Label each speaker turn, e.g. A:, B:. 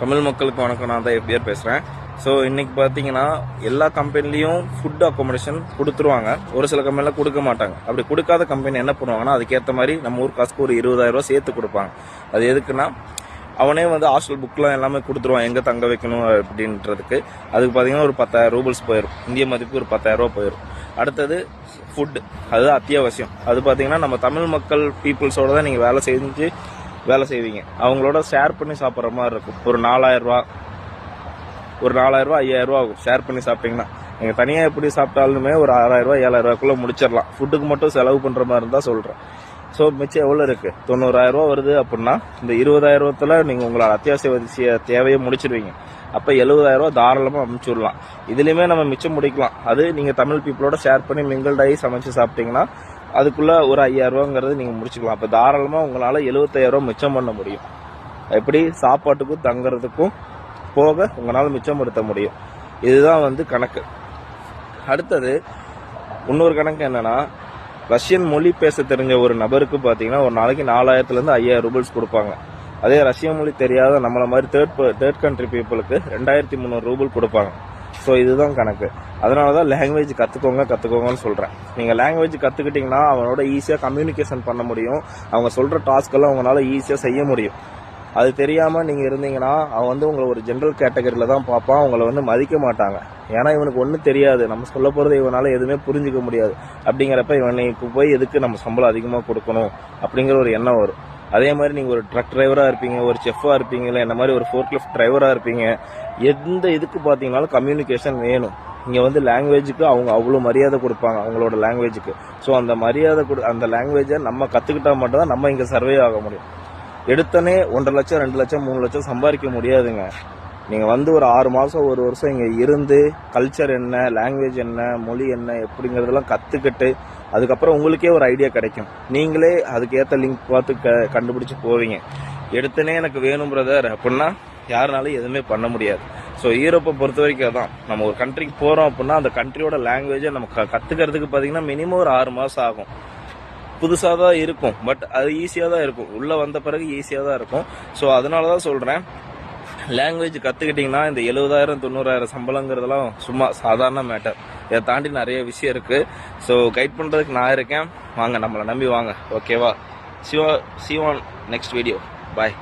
A: தமிழ் மக்களுக்கு வணக்கம். நான் தான் எப்படியார் பேசுகிறேன் ஸோ இன்றைக்கி பார்த்தீங்கன்னா எல்லா கம்பெனிலையும் ஃபுட் அக்காமடேஷன் கொடுத்துருவாங்க. ஒரு சில கம்பெனியில் கொடுக்க மாட்டாங்க. அப்படி கொடுக்காத கம்பெனி என்ன பண்ணுவாங்கன்னா அதுக்கேற்ற மாதிரி நம்ம ஊர் காசுக்கு ஒரு இருபதாயிரரூவா சேர்த்து கொடுப்பாங்க. அது எதுக்குன்னா அவனே வந்து ஹாஸ்டல் புக்லாம் எல்லாமே கொடுத்துருவான். எங்கே தங்க வைக்கணும் அப்படின்றதுக்கு. அதுக்கு பார்த்தீங்கன்னா ஒரு பத்தாயிரம் ரூபல்ஸ் போயிடும் இந்திய மதிப்பு ஒரு பத்தாயிரம் போயிடும் அடுத்தது ஃபுட்டு அது அத்தியாவசியம். அது பார்த்தீங்கன்னா நம்ம தமிழ் மக்கள் பீப்புள்ஸோடு தான் நீங்கள் வேலை செஞ்சு வேலை செய்வீங்க. அவங்களோட ஷேர் பண்ணி சாப்பிட்ற மாதிரி இருக்கும். ஒரு நாலாயிரரூவா ஒரு நாலாயிரரூவா ஐயாயிரரூவா ஆகும். ஷேர் பண்ணி சாப்பிட்டீங்கன்னா. நீங்கள் தனியாக எப்படி சாப்பிட்டாலுமே ஒரு ஆறாயிரரூவா ஏழாயிரரூவாக்குள்ளே முடிச்சிடலாம். ஃபுட்டுக்கு மட்டும் செலவு பண்ணுற மாதிரி இருந்தால் சொல்கிறேன் ஸோ மிச்சம் எவ்வளோ இருக்குது தொண்ணூறாயிரரூவா வருது அப்படின்னா இந்த இருபதாயிரரூவத்தில் நீங்கள் உங்களோட அத்தியாவசிய தேவையை முடிச்சிருவீங்க. அப்போ எழுபதாயிரரூவா தாராளமாக தாராளமா அமுச்சு விடலாம். நம்ம மிச்சம் முடிக்கலாம். அது நீங்கள் தமிழ் பீப்புளோட ஷேர் பண்ணி மிங்கிள்டாகி சமைச்சு சாப்பிட்டீங்கன்னா அதுக்குள்ளே ஒரு ஐயாயிரரூவாங்கிறது நீங்கள் முடிச்சுக்கலாம். அப்போ தாராளமாக உங்களால் எழுபத்தாயிரரூவா மிச்சம் பண்ண முடியும். எப்படி? சாப்பாட்டுக்கும் தங்குறதுக்கும் போக உங்களால் மிச்சப்படுத்த முடியும். இதுதான் வந்து கணக்கு. அடுத்தது இன்னொரு கணக்கு என்னென்னா ரஷ்யன் மொழி பேச தெரிஞ்ச ஒரு நபருக்கு பார்த்தீங்கன்னா ஒரு நாளைக்கு நாலாயிரத்துலேருந்து ஐயாயிரம் ரூபல்ஸ் கொடுப்பாங்க. அதே ரஷ்ய மொழி தெரியாத நம்மளை மாதிரி தேர்ட் தேர்ட் கண்ட்ரி பீப்புளுக்கு ரெண்டாயிரத்தி முந்நூறு ரூபல் கொடுப்பாங்க. ஸோ இதுதான் கணக்கு. அதனால தான் லாங்குவேஜ் கற்றுக்கோங்க கற்றுக்கோங்கன்னு சொல்கிறேன் நீங்கள் லாங்குவேஜ் கற்றுக்கிட்டிங்கன்னா அவனோட ஈஸியாக கம்யூனிகேஷன் பண்ண முடியும். அவங்க சொல்கிற டாஸ்க்கெல்லாம் அவங்களால ஈஸியாக செய்ய முடியும். அது தெரியாமல் நீங்கள் இருந்தீங்கன்னா அவன் வந்து உங்களை ஒரு ஜென்ரல் கேட்டகரியில் தான் பார்ப்பான். உங்களை வந்து மதிக்க மாட்டாங்க. ஏன்னா இவனுக்கு ஒன்றும் தெரியாது. நம்ம சொல்ல போகிறது இவனால் எதுவுமே புரிஞ்சுக்க முடியாது. அப்படிங்கிறப்ப இவனுக்கு போய் எதுக்கு நம்ம சம்பளம் அதிகமாக கொடுக்கணும்? அப்படிங்கிற ஒரு எண்ணம் வரும். அதே மாதிரி நீங்கள் ஒரு ட்ரக் டிரைவராக இருப்பீங்க ஒரு செஃப்பாக இருப்பீங்க இல்லை என்ன மாதிரி ஒரு ஃபோர்க் லிஃப்ட் டிரைவராக இருப்பீங்க எந்த இதுக்கு பார்த்தீங்கன்னாலும் கம்யூனிகேஷன் வேணும். இங்கே வந்து லாங்குவேஜுக்கு அவங்க அவ்வளோ மரியாதை கொடுப்பாங்க அவங்களோட லாங்குவேஜுக்கு ஸோ அந்த மரியாதை கொடு அந்த லாங்குவேஜை நம்ம கற்றுக்கிட்டால் மட்டும்தான் நம்ம இங்கே சர்வே ஆக முடியும். எடுத்தனே ஒன்றரை லட்சம் ரெண்டு லட்சம் மூணு லட்சம் சம்பாதிக்க முடியாதுங்க. நீங்கள் வந்து ஒரு ஆறு மாதம் ஒரு வருஷம் இங்கே இருந்து கல்ச்சர் என்ன லாங்குவேஜ் என்ன மொழி என்ன எப்படிங்கிறதெல்லாம் கற்றுக்கிட்டு அதுக்கப்புறம் உங்களுக்கே ஒரு ஐடியா கிடைக்கும். நீங்களே அதுக்கேற்ற லிங்க் பார்த்து க- கண்டுபிடிச்சி போவீங்க. எடுத்தனே எனக்கு வேணும் பிரதர் அப்படின்னா யாருனாலும் எதுவுமே பண்ண முடியாது. ஸோ யூரோப்பை பொறுத்த வரைக்கும் தான் நம்ம ஒரு கண்ட்ரிக்கு போகிறோம் அப்படின்னா அந்த கண்ட்ரியோட லாங்குவேஜை நம்ம க- கற்றுக்கிறதுக்கு பார்த்தீங்கன்னா மினிமம் ஒரு ஆறு மாதம் ஆகும். புதுசாக தான் இருக்கும் பட் அது ஈஸியாக தான் இருக்கும். உள்ளே வந்த பிறகு ஈஸியாக தான் இருக்கும். ஸோ அதனால தான் சொல்கிறேன் லாங்குவேஜ் கற்றுக்கிட்டிங்கன்னா இந்த எழுபதாயிரம் தொண்ணூறாயிரம் சம்பளங்கிறதெல்லாம் சும்மா சாதாரண மேட்டர் இதை தாண்டி நிறைய விஷயம் இருக்குது ஸோ கைட் பண்ணுறதுக்கு நான் இருக்கேன். வாங்க நம்மளை நம்பி வாங்க. ஓகேவா Shiva Sivan next video bye